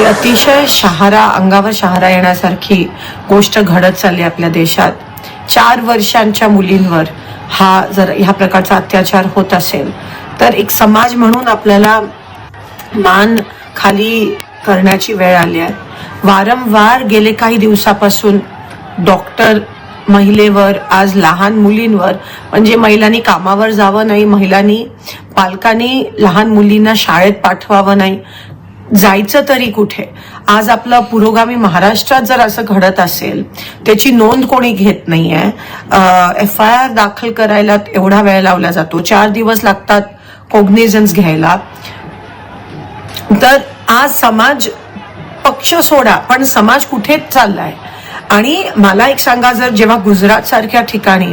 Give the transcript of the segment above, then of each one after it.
ते अतिशय शहारा अंगावर शहारा येण्यासारखी गोष्ट घडत चालली आपल्या देशात. चार वर्षांच्या मुलींवर हा जर ह्या प्रकारचा अत्याचार होत असेल तर एक समाज म्हणून आपल्याला मान खाली करण्याची वेळ आली आहे. वारंवार गेले काही दिवसापासून डॉक्टर महिलेवर आज लहान मुलींवर म्हणजे महिलांनी कामावर जावं नाही महिलांनी पालकांनी लहान मुलींना शाळेत पाठवावं नाही जायचं तरी कुठे? आज आपलं पुरोगामी महाराष्ट्रात जर असं घडत असेल त्याची नोंद कोणी घेत नाहीये एफ आय आर दाखल करायला एवढा वेळ लावला जातो. चार दिवस लागतात कोग्निझन्स घ्यायला. तर आज समाज पक्ष सोडा पण समाज कुठेच चाललाय. आणि मला एक सांगा जर जेव्हा गुजरात सारख्या ठिकाणी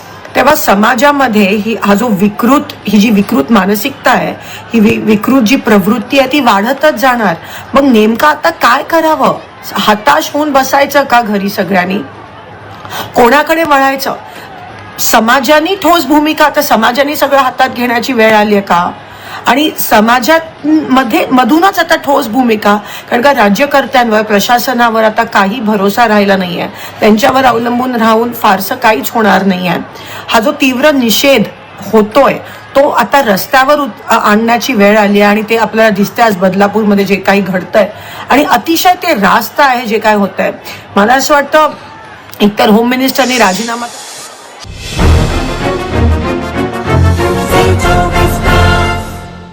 तेव्हा समाजामध्ये ही हा जो विकृत ही जी विकृत मानसिकता आहे ही वि विकृत जी प्रवृत्ती आहे ती वाढतच जाणार. मग नेमकं आता काय करावं? हताश होऊन बसायचं का घरी सगळ्यांनी? कोणाकडे वळायचं? समाजाने ठोस भूमिका आता समाजाने सगळं हातात घेण्याची वेळ आली आहे का? आणि समाजात मध्ये मधूनच आता ठोस भूमिका कारण का राज्यकर्त्यांवर प्रशासनावर आता काही भरोसा राहिला नाही आहे त्यांच्यावर अवलंबून राहून फारसं काहीच होणार नाही आहे हा जो तीव्र निषेध होतोय तो आता रस्त्यावर उत- आणण्याची वेळ आली आहे आणि ते आपल्याला दिसतंय आज बदलापूरमध्ये जे काही घडतंय. आणि अतिशय ते रास्त आहे जे काय होतंय. मला असं वाटतं एकतर होम मिनिस्टरनी राजीनामा